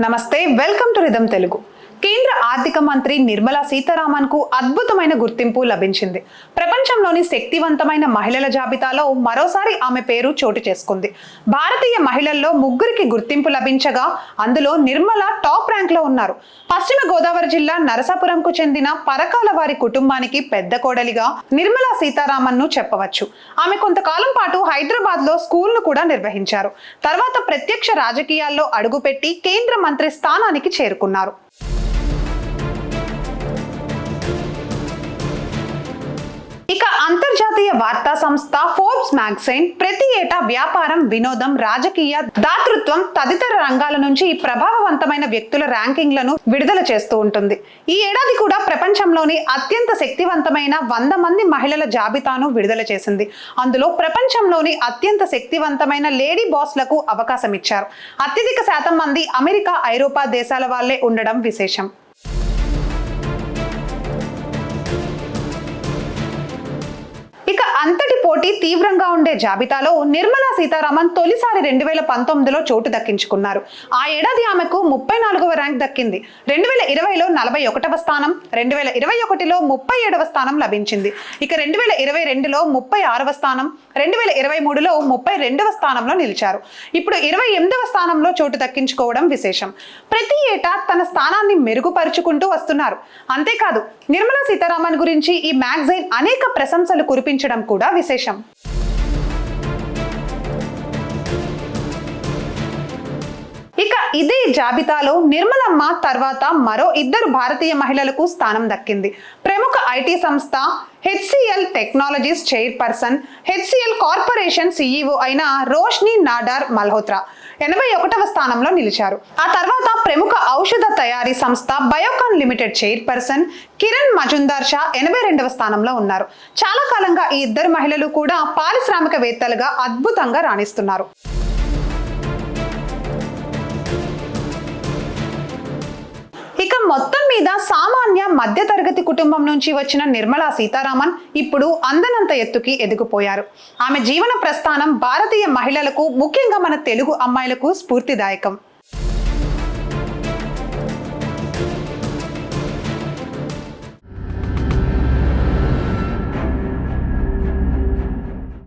నమస్తే welcome to rhythm Telugu. కేంద్ర ఆర్థిక మంత్రి నిర్మలా సీతారామన్కు అద్భుతమైన గుర్తింపు లభించింది. ప్రపంచంలోని శక్తివంతమైన మహిళల జాబితాలో మరోసారి ఆమె పేరు చోటు చేసుకుంది. భారతీయ మహిళల్లో ముగ్గురికి గుర్తింపు లభించగా అందులో నిర్మల టాప్ ర్యాంక్లో ఉన్నారు. పశ్చిమ గోదావరి జిల్లా నరసాపురంకు చెందిన పరకాల వారి కుటుంబానికి పెద్ద కోడలిగా నిర్మలా సీతారామన్ను చెప్పవచ్చు. ఆమె కొంతకాలం పాటు హైదరాబాద్లో స్కూల్ను కూడా నిర్వహించారు. తర్వాత ప్రత్యక్ష రాజకీయాల్లో అడుగుపెట్టి కేంద్ర మంత్రి స్థానానికి చేరుకున్నారు. వార్తా సంస్థ ఫోర్బ్స్ మ్యాగజైన్ ప్రతి ఏటా వ్యాపారం వినోదం రాజకీయ దాతృత్వం తదితర రంగాల నుంచి ఈ ప్రభావవంతమైన వ్యక్తుల ర్యాంకింగ్లను విడుదల చేస్తూ ఉంటుంది. ఈ ఏడాది కూడా ప్రపంచంలోని అత్యంత శక్తివంతమైన వంద మంది మహిళల జాబితాను విడుదల చేసింది. అందులో ప్రపంచంలోని అత్యంత శక్తివంతమైన లేడీ బాస్లకు అవకాశం ఇచ్చారు. అత్యధిక శాతం మంది అమెరికా ఐరోపా దేశాల వాళ్ళే ఉండడం విశేషం. అతి తీవ్రంగా ఉండే జాబితాలో నిర్మలా సీతారామన్ తొలిసారి రెండు వేల పంతొమ్మిదిలో చోటు దక్కించుకున్నారు. ఆ ఏడాది ఆమెకు ముప్పై నాలుగవ ర్యాంక్ దక్కింది. రెండు వేల ఇరవైలో నలభై ఒకటవ స్థానం రెండు వేల ఇరవై ఒకటిలో ముప్పై ఏడవ స్థానం లభించింది. ఇక రెండు వేల ఇరవై రెండులో ముప్పై ఆరవ స్థానం రెండు వేల ఇరవై మూడులో ముప్పై రెండవ స్థానంలో నిలిచారు. ఇప్పుడు ఇరవై ఎనిమిదవ స్థానంలో చోటు దక్కించుకోవడం విశేషం. ప్రతి ఏటా తన స్థానాన్ని మెరుగుపరుచుకుంటూ వస్తున్నారు. అంతేకాదు నిర్మలా సీతారామన్ గురించి ఈ మ్యాగజైన్ అనేక ప్రశంసలు కురిపించడం కూడా విశేషం. ఇక ఇదే జాబితాలో నిర్మలమ్మ తర్వాత మరో ఇద్దరు భారతీయ మహిళలకు స్థానం దక్కింది. ప్రముఖ ఐటీ సంస్థ HCL technologies chairperson HCL corporation CEO అయిన రోష్ని నాడార్ మల్హోత్రా ఎనభై ఒకటవ స్థానంలో నిలిచారు. ఆ తర్వాత ప్రముఖ ఔషధ తయారీ సంస్థ Biocon limited chairperson Kiran Mazumdar Shaw ఎనభై రెండవ స్థానంలో ఉన్నారు. చాలా కాలంగా ఈ ఇద్దరు మహిళలు కూడా పారిశ్రామికవేత్తలుగా అద్భుతంగా రాణిస్తున్నారు. మొత్తం మీద సామాన్య మధ్యతరగతి కుటుంబం నుంచి వచ్చిన నిర్మలా సీతారామన్ ఇప్పుడు అందనంత ఎత్తుకి ఎదిగిపోయారు. ఆమె జీవన ప్రస్థానం భారతీయ మహిళలకు ముఖ్యంగా మన తెలుగు అమ్మాయిలకు స్ఫూర్తిదాయకం.